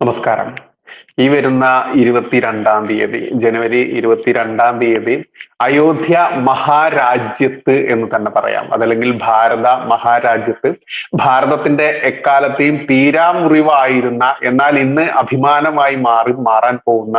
നമസ്കാരം. ഈ വരുന്ന ഇരുപത്തിരണ്ടാം തീയതി ജനുവരി ഇരുപത്തിരണ്ടാം തീയതി അയോധ്യ മഹാരാജ്യത്ത് എന്ന് തന്നെ പറയാം. അതല്ലെങ്കിൽ ഭാരത മഹാരാജ്യത്ത്. ഭാരതത്തിന്റെ എക്കാലത്തെയും തീരാമുറിവായിരുന്ന എന്നാൽ ഇന്ന് അഭിമാനമായി മാറി മാറാൻ പോകുന്ന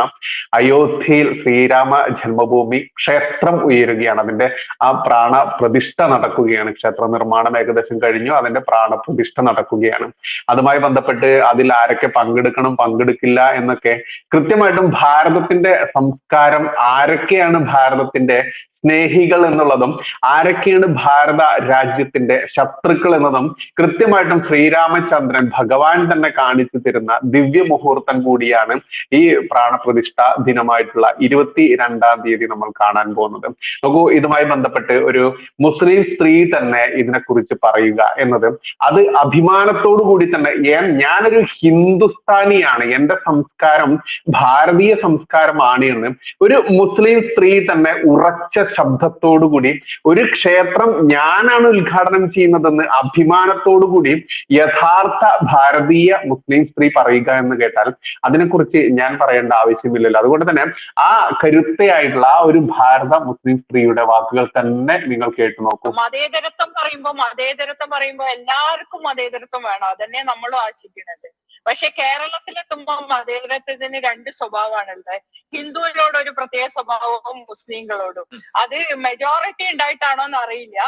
അയോധ്യയിൽ ശ്രീരാമ ജന്മഭൂമി ക്ഷേത്രം ഉയരുകയാണ്. അതിന്റെ ആ പ്രാണ പ്രതിഷ്ഠ നടക്കുകയാണ്. ക്ഷേത്ര നിർമ്മാണം ഏകദേശം കഴിഞ്ഞു. അതിന്റെ പ്രാണപ്രതിഷ്ഠ നടക്കുകയാണ്. അതുമായി ബന്ധപ്പെട്ട് അതിൽ ആരൊക്കെ പങ്കെടുക്കണം പങ്കെടുക്കില്ല എന്നൊക്കെ കൃത്യമായിട്ടും ഭാരതത്തിന്റെ സംസ്കാരം ആരൊക്കെയാണ് ഭാരതത്തിന്റെ there. സ്നേഹികൾ എന്നുള്ളതും ആരൊക്കെയാണ് ഭാരത രാജ്യത്തിന്റെ ശത്രുക്കൾ എന്നതും കൃത്യമായിട്ടും ശ്രീരാമചന്ദ്രൻ ഭഗവാൻ തന്നെ കാണിച്ചു തരുന്ന ദിവ്യ മുഹൂർത്തം കൂടിയാണ് ഈ പ്രാണപ്രതിഷ്ഠ ദിനമായിട്ടുള്ള ഇരുപത്തി രണ്ടാം തീയതി നമ്മൾ കാണാൻ പോകുന്നത്. നോക്കൂ ഇതുമായി ബന്ധപ്പെട്ട് ഒരു മുസ്ലിം സ്ത്രീ തന്നെ ഇതിനെക്കുറിച്ച് പറയുക എന്നത് അത് അഭിമാനത്തോടു കൂടി തന്നെ ഞാനൊരു ഹിന്ദുസ്ഥാനിയാണ് എന്റെ സംസ്കാരം ഭാരതീയ സംസ്കാരമാണ് എന്ന് ഒരു മുസ്ലിം സ്ത്രീ തന്നെ ഉറച്ച ശബ്ദത്തോടുകൂടി ഒരു ക്ഷേത്രം ഞാനാണ് ഉദ്ഘാടനം ചെയ്യുന്നതെന്ന് അഭിമാനത്തോടുകൂടി യഥാർത്ഥ ഭാരതീയ മുസ്ലിം സ്ത്രീ പറയുക എന്ന് കേട്ടാൽ അതിനെക്കുറിച്ച് ഞാൻ പറയേണ്ട ആവശ്യമില്ലല്ലോ. അതുകൊണ്ട് തന്നെ ആ കരുത്തയായിട്ടുള്ള ആ ഒരു ഭാരത മുസ്ലിം സ്ത്രീയുടെ വാക്കുകൾ തന്നെ നിങ്ങൾ കേട്ടു നോക്കൂ. മതേതരത്വം പറയുമ്പോൾ മതേതരത്വം പറയുമ്പോൾ എല്ലാവർക്കും മതേതരത്വം വേണം. അതന്നെ നമ്മളും ആശിക്കുന്നത് പക്ഷെ കേരളത്തിലെത്തുമ്പോ മതേതരത്വത്തിന് രണ്ട് സ്വഭാവമാണുള്ളത്. ഹിന്ദുവിനോട് ഒരു പ്രത്യേക സ്വഭാവവും മുസ്ലിങ്ങളോടും. അത് മെജോറിറ്റി ഉണ്ടായിട്ടാണോ എന്ന് അറിയില്ല.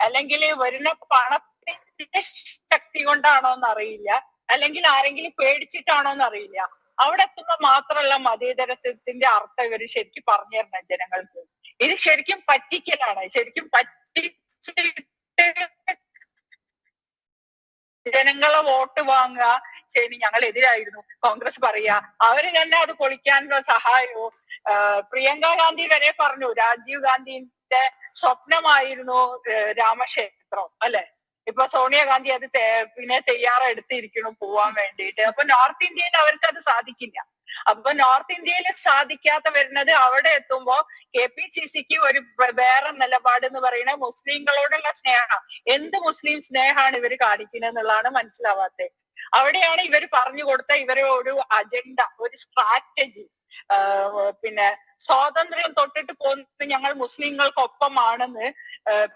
അല്ലെങ്കിൽ വരുന്ന പണത്തിന്റെ ശക്തി കൊണ്ടാണോ എന്ന് അറിയില്ല. അല്ലെങ്കിൽ ആരെങ്കിലും പേടിച്ചിട്ടാണോ എന്ന് അറിയില്ല. അവിടെ എത്തുമ്പോൾ മാത്രമല്ല മതേതരത്വത്തിന്റെ അർത്ഥം ഇവർ ശരിക്കും പറഞ്ഞു തരണം ജനങ്ങൾക്ക്. ഇത് ശരിക്കും പറ്റിക്കലാണ്. ശരിക്കും പറ്റിച്ചിട്ട് ജനങ്ങളെ വോട്ട് വാങ്ങുക ശരി ഞങ്ങൾ എതിരായിരുന്നു കോൺഗ്രസ് പറയാ അവർ തന്നെ അത് പൊളിക്കാനുള്ള സഹായവും പ്രിയങ്ക ഗാന്ധി വരെ പറഞ്ഞു. രാജീവ് ഗാന്ധിന്റെ സ്വപ്നമായിരുന്നു രാമക്ഷേത്രം അല്ലെ? ഇപ്പൊ സോണിയാഗാന്ധി അത് പിന്നെ തയ്യാറെടുത്തിരിക്കണം പോവാൻ വേണ്ടിയിട്ട്. അപ്പൊ നോർത്ത് ഇന്ത്യയിൽ അവർക്ക് അത് സാധിക്കില്ല. അപ്പൊ നോർത്ത് ഇന്ത്യയിൽ സാധിക്കാത്ത വരുന്നത് അവിടെ എത്തുമ്പോ കെ പി സി സിക്ക് ഒരു വേറെ നിലപാട് എന്ന് പറയുന്നത് മുസ്ലിങ്ങളോടുള്ള സ്നേഹമാണ്. എന്ത് മുസ്ലിം സ്നേഹമാണ് ഇവർ കാണിക്കുന്നത് എന്നുള്ളതാണ് മനസ്സിലാവാത്തത്. അവിടെയാണ് ഇവർ പറഞ്ഞു കൊടുത്ത ഇവരെ ഒരു അജണ്ട ഒരു സ്ട്രാറ്റജി പിന്നെ സ്വാതന്ത്ര്യം തൊട്ടിട്ട് പോകുന്നത് ഞങ്ങൾ മുസ്ലിങ്ങൾക്കൊപ്പമാണെന്ന്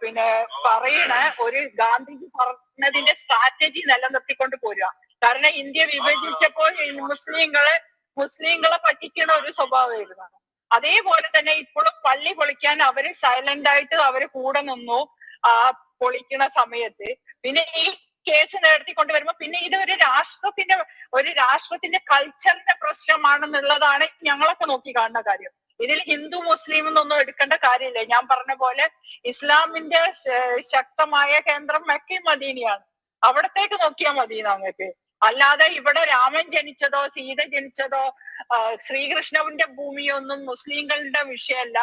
പിന്നെ പറയണ ഒരു ഗാന്ധിജി പറഞ്ഞതിന്റെ സ്ട്രാറ്റജി നിലനിർത്തിക്കൊണ്ട് പോരുക. കാരണം ഇന്ത്യ വിഭജിച്ചപ്പോൾ മുസ്ലിങ്ങളെ മുസ്ലിങ്ങളെ പറ്റിക്കണ ഒരു സ്വഭാവമായിരുന്നു. അതേപോലെ തന്നെ ഇപ്പോഴും പള്ളി പൊളിക്കാൻ അവർ സൈലന്റ് ആയിട്ട് അവർ കൂടെ നിന്നു ആ പൊളിക്കണ സമയത്ത്. പിന്നെ ഈ കേസ് നടത്തിക്കൊണ്ട് വരുമ്പോ പിന്നെ ഇത് ഒരു രാഷ്ട്രത്തിന്റെ ഒരു രാഷ്ട്രത്തിന്റെ കൾച്ചറിന്റെ പ്രശ്നമാണെന്നുള്ളതാണ് ഞങ്ങളൊക്കെ നോക്കി കാണുന്ന കാര്യം. ഇതിൽ ഹിന്ദു മുസ്ലിം എന്നൊന്നും എടുക്കേണ്ട കാര്യമില്ല. ഞാൻ പറഞ്ഞ പോലെ ഇസ്ലാമിന്റെ ശക്തമായ കേന്ദ്രം മെക്കയും മദീനയാണ്. അവിടത്തേക്ക് നോക്കിയാൽ മതി ഞങ്ങൾക്ക് അല്ലാതെ ഇവിടെ രാമൻ ജനിച്ചതോ സീത ജനിച്ചതോ ശ്രീകൃഷ്ണവിന്റെ ഭൂമിയൊന്നും മുസ്ലിങ്ങളുടെ വിഷയമല്ല.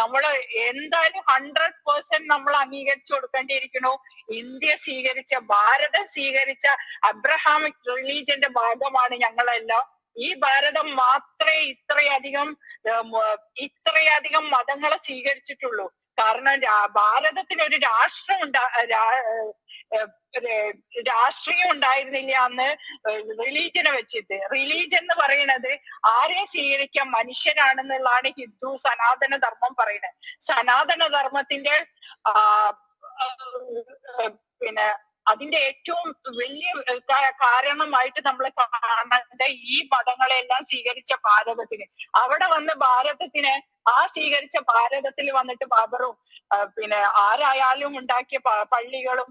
നമ്മൾ എന്തായാലും ഹൺഡ്രഡ് പേഴ്സെന്റ് നമ്മൾ അംഗീകരിച്ചു കൊടുക്കേണ്ടിയിരിക്കണു ഇന്ത്യ സ്വീകരിച്ച ഭാരതം സ്വീകരിച്ച അബ്രഹാമിക് റിലീജിയന്റെ ഭാഗമാണ് ഞങ്ങളെല്ലാം. ഈ ഭാരതം മാത്രമേ ഇത്രയധികം ഇത്രയധികം മതങ്ങളെ സ്വീകരിച്ചിട്ടുള്ളൂ. കാരണം ഭാരതത്തിന് ഒരു രാഷ്ട്രം ഉണ്ടാ രാഷ്ട്രീയം ഉണ്ടായിരുന്നില്ല അന്ന് റിലീജിയനെ വെച്ചിട്ട്. റിലീജിയൻ എന്ന് പറയുന്നത് ആരെ സ്വീകരിക്കാൻ മനുഷ്യരാണെന്നുള്ളതാണ് ഹിന്ദു സനാതന ധർമ്മം പറയുന്നത്. സനാതന ധർമ്മത്തിന്റെ പിന്നെ അതിന്റെ ഏറ്റവും വലിയ കാരണമായിട്ട് നമ്മൾ കാണേണ്ട ഈ പദങ്ങളെല്ലാം സ്വീകരിച്ച ഭാരതത്തിന്. അവിടെ വന്ന് ഭാരതത്തിന് ആ സ്വീകരിച്ച ഭാരതത്തിൽ വന്നിട്ട് ബാബറും പിന്നെ ആരായാലും ഉണ്ടാക്കിയ പള്ളികളും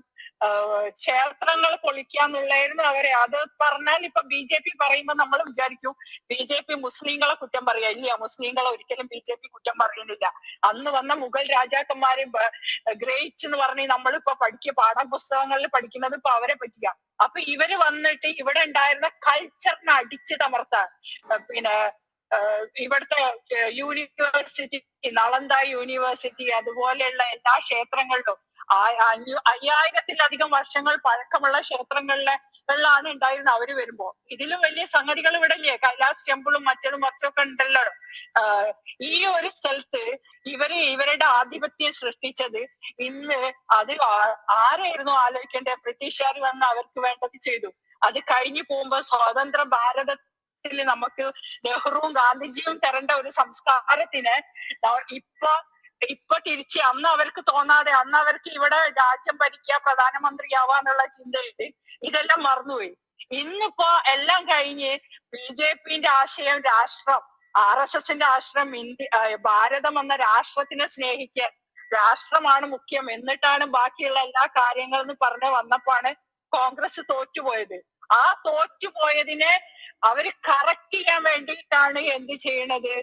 ക്ഷേത്രങ്ങൾ പൊളിക്കാന്നുള്ളായിരുന്നു അവരെ. അത് പറഞ്ഞാൽ ഇപ്പൊ ബി ജെ പി പറയുമ്പോ നമ്മൾ വിചാരിക്കും ബി ജെ പി മുസ്ലിങ്ങളെ കുറ്റം പറയാ ഇല്ല മുസ്ലിങ്ങളെ ഒരിക്കലും ബി ജെ പി കുറ്റം പറയുന്നില്ല. അന്ന് വന്ന മുഗൾ രാജാക്കന്മാരും ഗ്രേറ്റ് എന്ന് പറഞ്ഞ് നമ്മളിപ്പോ പഠിക്കുക പാഠപുസ്തകങ്ങളിൽ പഠിക്കുന്നത് ഇപ്പൊ അവരെ പറ്റിയ. അപ്പൊ ഇവർ വന്നിട്ട് ഇവിടെ ഉണ്ടായിരുന്ന കൾച്ചറിനെ അടിച്ചു തമർത്താൻ പിന്നെ ഇവിടുത്തെ യൂണിവേഴ്സിറ്റി നളന്ദ യൂണിവേഴ്സിറ്റി അതുപോലെയുള്ള എല്ലാ ക്ഷേത്രങ്ങളിലും അയ്യായിരത്തിലധികം വർഷങ്ങൾ പഴക്കമുള്ള ക്ഷേത്രങ്ങളിലെ വെള്ളമാണ് ഉണ്ടായിരുന്നത് അവർ വരുമ്പോ. ഇതിലും വലിയ സംഗതികൾ ഇവിടെ ഇല്ലേ കൈലാസ് ടെമ്പിളും മറ്റേതും മറ്റൊക്കെ ഉണ്ടല്ലോ. ഈ ഒരു സ്ഥലത്ത് ഇവർ ഇവരുടെ ആധിപത്യം സൃഷ്ടിച്ചത് ഇന്ന് അത് ആരായിരുന്നു ആലോചിക്കേണ്ടത്? ബ്രിട്ടീഷുകാർ വന്ന് അവർക്ക് വേണ്ടത് ചെയ്തു. അത് കഴിഞ്ഞു പോകുമ്പോ സ്വതന്ത്ര ഭാരത ഭാരതത്തിൽ നമുക്ക് നെഹ്റുവും ഗാന്ധിജിയും തരേണ്ട ഒരു സംസ്കാരത്തിന് ഇപ്പൊ ഇപ്പൊ തിരിച്ച് അന്ന് അവർക്ക് തോന്നാതെ അന്ന് അവർക്ക് ഇവിടെ രാജ്യം ഭരിക്കുക പ്രധാനമന്ത്രിയാവാന്നുള്ള ചിന്തയിൽ ഇതെല്ലാം മറന്നുപോയി. ഇന്നിപ്പോ എല്ലാം കഴിഞ്ഞ് ബി ജെ പിന്റെ ആശയം രാഷ്ട്രം ആർ എസ് എസിന്റെ ആശ്രം ഇന്ത്യ ഭാരതം എന്ന രാഷ്ട്രത്തിനെ സ്നേഹിക്കാൻ രാഷ്ട്രമാണ് മുഖ്യം. എന്നിട്ടാണ് ബാക്കിയുള്ള എല്ലാ കാര്യങ്ങളെന്ന് പറഞ്ഞ് വന്നപ്പോഴാണ് കോൺഗ്രസ് തോറ്റുപോയത്. ആ തോറ്റു പോയതിനെ അവർ കറക്റ്റ് ചെയ്യാൻ വേണ്ടിയിട്ടാണ് എന്ത് ചെയ്യണത്?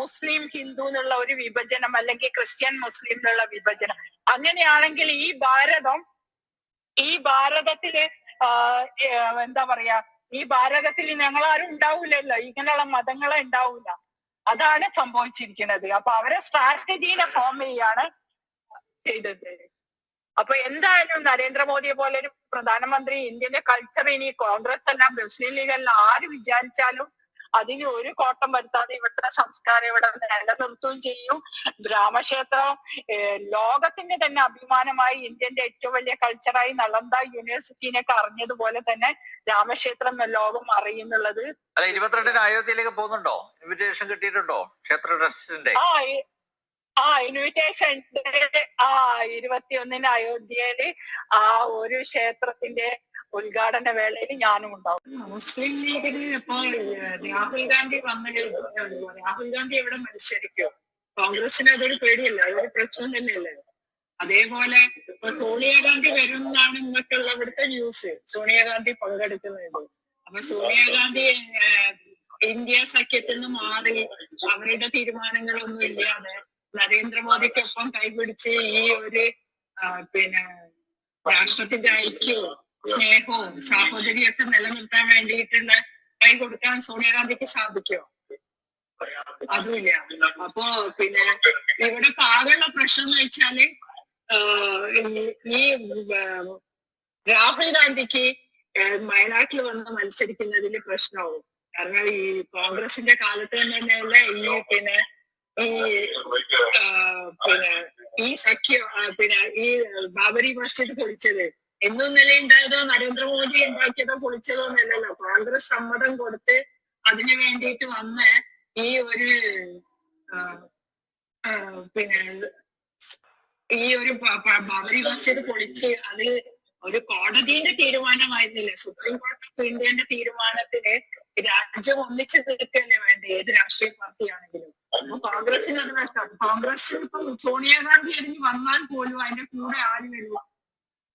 മുസ്ലിം ഹിന്ദു എന്നുള്ള ഒരു വിഭജനം അല്ലെങ്കിൽ ക്രിസ്ത്യൻ മുസ്ലിം എന്നുള്ള വിഭജനം. അങ്ങനെയാണെങ്കിൽ ഈ ഭാരതം ഈ ഭാരതത്തിൽ എന്താ പറയാ ഈ ഭാരതത്തിൽ ഞങ്ങൾ ആരും ഉണ്ടാവില്ലല്ലോ ഇങ്ങനെയുള്ള മതങ്ങളെ ഉണ്ടാവൂല. അതാണ് സംഭവിച്ചിരിക്കുന്നത്. അപ്പൊ അവരെ സ്ട്രാറ്റജീനെ ഫോം ചെയ്യാണ് ചെയ്തത്. അപ്പൊ എന്തായാലും നരേന്ദ്രമോദിയെ പോലെ ഒരു പ്രധാനമന്ത്രി ഇന്ത്യന്റെ കൾച്ചർ ഇനി കോൺഗ്രസ് അല്ല മുസ്ലിം ലീഗ് അല്ല ആര് വിചാരിച്ചാലും അതിന് ഒരു കോട്ടം വരുത്താതെ ഇവിടുത്തെ സംസ്കാരം ഇവിടെ നിലനിർത്തുകയും ചെയ്യും. രാമക്ഷേത്രം ഏഹ് ലോകത്തിന്റെ തന്നെ അഭിമാനമായി ഇന്ത്യന്റെ ഏറ്റവും വലിയ കൾച്ചറായി നളന്ദ യൂണിവേഴ്സിറ്റിനൊക്കെ അറിഞ്ഞതുപോലെ തന്നെ രാമക്ഷേത്രം ലോകം അറിയുന്നുള്ളത്. അല്ല ഇരുപത്തിരണ്ടിന് അയോധ്യയിലേക്ക് പോകുന്നുണ്ടോ? ഇൻവിറ്റേഷൻ കിട്ടിയിട്ടുണ്ടോ? ക്ഷേത്ര ട്രസ്റ്റിന്റെ ആ ആ ഇൻവിറ്റേഷൻ ആ ഇരുപത്തിയൊന്നിന് അയോധ്യയിൽ ആ ഒരു ക്ഷേത്രത്തിന്റെ ഉദ്ഘാടന വേളയിൽ ഞാനും ഉണ്ടാവും. മുസ്ലിം ലീഗിന് ഇപ്പോൾ ഏഹ്, രാഹുൽ ഗാന്ധി വന്ന രാഹുൽ ഗാന്ധി എവിടെ മത്സരിക്കോ? കോൺഗ്രസിന് അതൊരു പേടിയല്ല? അതൊരു പ്രശ്നം തന്നെയല്ലേ? അതേപോലെ ഇപ്പൊ സോണിയാഗാന്ധി വരുന്നതാണ് ഇന്നൊക്കെയുള്ള ഇവിടുത്തെ ന്യൂസ് സോണിയാഗാന്ധി പങ്കെടുക്കുന്നത്. അപ്പൊ സോണിയാഗാന്ധി ഇന്ത്യ സഖ്യത്തിൽ നിന്ന് മാറി. അവരുടെ തീരുമാനങ്ങളൊന്നും ഇല്ലാതെ നരേന്ദ്രമോദിക്കൊപ്പം കൈപിടിച്ച് ഈ ഒരു പിന്നെ രാഷ്ട്രത്തിന്റെ ഐക്യവും സ്നേഹവും സാഹോദര്യമൊക്കെ നിലനിർത്താൻ വേണ്ടിയിട്ടുള്ള കൈ കൊടുക്കാൻ സോണിയാഗാന്ധിക്ക് സാധിക്കുമോ അതുമില്ല. അപ്പോ പിന്നെ ഇവിടെ പാകുള്ള പ്രശ്നം എന്ന് വെച്ചാൽ ഈ- രാഹുൽ ഗാന്ധിക്ക് വയനാട്ടിൽ വന്ന് മത്സരിക്കുന്നതിൽ പ്രശ്നമാവും കാരണം ഈ കോൺഗ്രസിന്റെ കാലത്ത് തന്നെയല്ല ഈ പിന്നെ ഈ പിന്നെ ഈ സഖ്യ പിന്നെ ഈ ബാബരി മസ്ജിദ് പൊളിച്ചത്. എന്നും നിലയുണ്ടായതോ നരേന്ദ്രമോദി ഉണ്ടാക്കിയതോ പൊളിച്ചതോ എന്നല്ലല്ലോ. കോൺഗ്രസ് സമ്മതം കൊടുത്ത് അതിനു വേണ്ടിയിട്ട് വന്ന ഈ ഒരു പിന്നെ ഈ ഒരു ബാബരി മസ്ജിദ് പൊളിച്ച് അത് ഒരു കോടതിയുടെ തീരുമാനമായിരുന്നില്ല? സുപ്രീം കോടതി ഓഫ് ഇന്ത്യന്റെ തീരുമാനത്തിന് രാജ്യം ഒന്നിച്ചു നിൽക്കല്ലേ വേണ്ട ഏത് രാഷ്ട്രീയ പാർട്ടിയാണെങ്കിലും. കോൺഗ്രസിന് അത് നഷ്ടം കോൺഗ്രസ് ഇപ്പൊ സോണിയാഗാന്ധി അതിന് വന്നാൽ പോലും അതിന്റെ കൂടെ ആര് വരും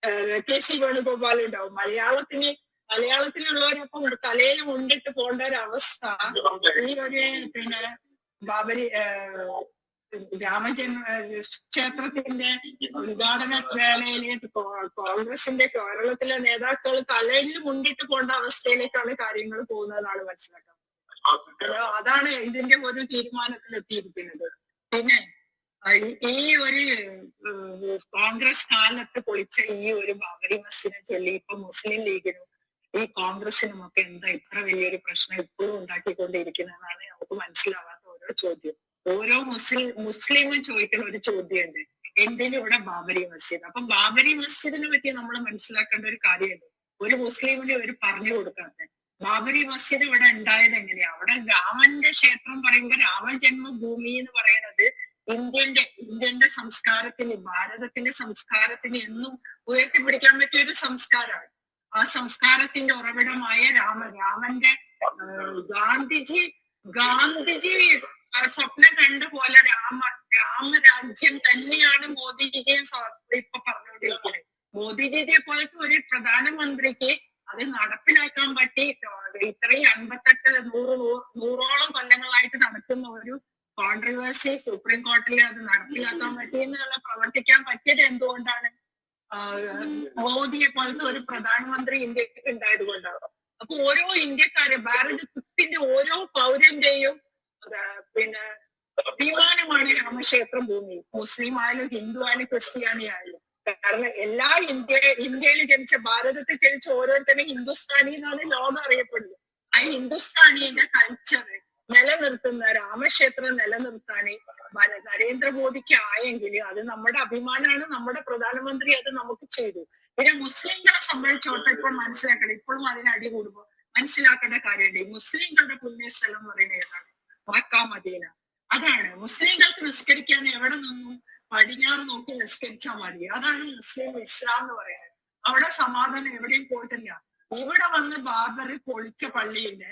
ഏഹ് കെ സി വേണുഗോപാൽ ഉണ്ടാവും. മലയാളത്തിന് മലയാളത്തിലുള്ളവരൊപ്പം തലയിൽ മുണ്ടിട്ട് പോകേണ്ട ഒരു അവസ്ഥ. ഈ ഒരു പിന്നെ ബാബരി രാമജന്മ ക്ഷേത്രത്തിന്റെ ഉദ്ഘാടന വേളയിൽ കോൺഗ്രസിന്റെ കേരളത്തിലെ നേതാക്കൾ തലയിൽ മുണ്ടിട്ട് പോകേണ്ട അവസ്ഥയിലേക്കാണ് കാര്യങ്ങൾ പോകുന്നതെന്നാണ് മനസ്സിലാക്കുന്നത്. അതാണ് ഇതിന്റെ ഒരു തീരുമാനത്തിൽ എത്തിയിരിക്കുന്നത് പിന്നെ ഈ- ഒരു കോൺഗ്രസ് കാലത്ത് പൊളിച്ച ഈ ഒരു ബാബരി മസ്ജിദിനെ ചൊല്ലി ഇപ്പൊ മുസ്ലിം ലീഗിനും ഈ കോൺഗ്രസിനും ഒക്കെ എന്താ ഇത്ര വലിയൊരു പ്രശ്നം ഇപ്പോഴും ഉണ്ടാക്കിക്കൊണ്ടിരിക്കുന്നതെന്നാണ് നമുക്ക് മനസ്സിലാവാത്ത ഓരോ ചോദ്യം. ഓരോ മുസ്ലിം മുസ്ലിമും ചോദിക്കുന്ന ഒരു ചോദ്യമുണ്ട്. എന്തിനും ഇവിടെ ബാബരി മസ്ജിദ്? അപ്പം ബാബരി മസ്ജിദിനെ പറ്റി നമ്മൾ മനസ്സിലാക്കേണ്ട ഒരു കാര്യമുണ്ട്. ഒരു മുസ്ലിമിനെ ഒരു പറഞ്ഞു കൊടുക്കാത്ത ബാബരി മസ്ജിദ് ഇവിടെ ഉണ്ടായത് എങ്ങനെയാ? അവിടെ രാമന്റെ ക്ഷേത്രം പറയുമ്പോൾ രാമജന്മഭൂമി എന്ന് പറയുന്നത് ഇന്ത്യന്റെ ഇന്ത്യന്റെ സംസ്കാരത്തിന് ഭാരതത്തിന്റെ സംസ്കാരത്തിന് എന്നും ഉയർത്തിപ്പിടിക്കാൻ പറ്റിയ ഒരു സംസ്കാരമാണ് ആ സംസ്കാരത്തിന്റെ ഉറവിടമായ രാമ രാമന്റെ ഗാന്ധിജി ഗാന്ധിജി സ്വപ്നം കണ്ട പോലെ രാമ രാമരാജ്യം തന്നെയാണ് മോദിജിയും ഇപ്പൊ പറഞ്ഞുകൊണ്ടിരിക്കുന്നത്. മോദിജിയെ പോലത്തെ ഒരു പ്രധാനമന്ത്രിക്ക് കോടതിയിൽ അത് നടപ്പിലാക്കാൻ പറ്റിയെന്നുള്ള പ്രവർത്തിക്കാൻ പറ്റിയത് എന്തുകൊണ്ടാണ്? മോദിയെ പോലത്തെ ഒരു പ്രധാനമന്ത്രി ഇന്ത്യയ്ക്ക് ഉണ്ടായത് കൊണ്ടാണ് അപ്പൊ ഓരോ ഇന്ത്യക്കാരെ ഭാരതത്തിന്റെ ഓരോ പൗരന്റെയും പിന്നെ അഭിമാനമാണ് രാമക്ഷേത്രം ഭൂമി. മുസ്ലിം ആയാലും ഹിന്ദു ആയാലും ക്രിസ്ത്യാനി ആയാലും. കാരണം എല്ലാ ഇന്ത്യ ഇന്ത്യയിൽ ജനിച്ച ഭാരതത്തിൽ ജനിച്ച ഓരോരുത്തരും ഹിന്ദുസ്ഥാനി എന്നാണ് ലോകം അറിയപ്പെടുന്നത്. ആ ഹിന്ദുസ്ഥാനിയുടെ കൾച്ചർ നിലനിർത്തുന്ന രാമക്ഷേത്രം നിലനിർത്താനേ നരേന്ദ്രമോദിക്ക് ആയെങ്കിൽ അത് നമ്മുടെ അഭിമാനമാണ് നമ്മുടെ പ്രധാനമന്ത്രി അത് നമുക്ക് ചെയ്തു. പിന്നെ മുസ്ലിങ്ങളെ സംബന്ധിച്ചോട്ടെ ഇപ്പോൾ മനസ്സിലാക്കണം. ഇപ്പോഴും അതിന് അടി കൂടുമ്പോൾ മനസ്സിലാക്കേണ്ട കാര്യമുണ്ട്. മുസ്ലിങ്ങളുടെ പുണ്യസ്ഥലം എന്ന് പറയുന്നത് ഏതാണ്? Mecca Medina. അതാണ്. മുസ്ലിങ്ങൾക്ക് നിസ്കരിക്കാൻ എവിടെ നിന്നും പടിഞ്ഞാറ് നോക്കി നിസ്കരിച്ചാൽ മതി. അതാണ് മുസ്ലിം ഇസ്ലാം എന്ന് പറയുന്നത്. അവിടെ സമാധാനം എവിടെയും പോയിട്ടില്ല. ഇവിടെ വന്ന് ബാബറി പൊളിച്ച പള്ളിയിൽ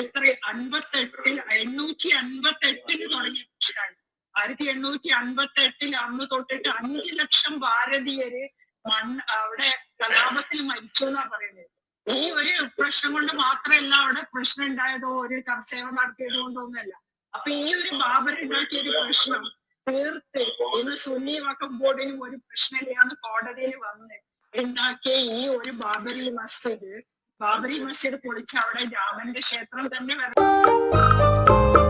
എത്ര? അൻപത്തെട്ടിൽ എണ്ണൂറ്റി അൻപത്തി എട്ടിന് തുടങ്ങിയ പ്രശ്നമാണ് ആയിരത്തി എണ്ണൂറ്റി അൻപത്തി എട്ടിൽ അന്ന് തൊട്ടിട്ട് അഞ്ചു ലക്ഷം ഭാരതീയര് മൺ അവിടെ കലാപത്തിൽ മരിച്ചു എന്നാ പറയുന്നത്. ഈ ഒരു പ്രശ്നം കൊണ്ട് മാത്രമല്ല അവിടെ പ്രശ്നം ഉണ്ടായതോ ഒരു കർസേവ നടത്തിയതോ കൊണ്ടോ ഒന്നല്ല അപ്പൊ ഈ ഒരു ബാബർ ഉണ്ടാക്കിയ ഒരു പ്രശ്നം തീർത്ത്. ഇന്ന് സുന്നി വക്കം ബോർഡിനും ഒരു പ്രശ്നമില്ലാന്ന് കോടതിയിൽ വന്ന് ഉണ്ടാക്കിയ ഈ ഒരു ബാബരി മസ്ജിദ് ബാബരി മസ്ജിദ് പൊളിച്ച് അവിടെ രാമന്റെ ക്ഷേത്രം തന്നെ വരണം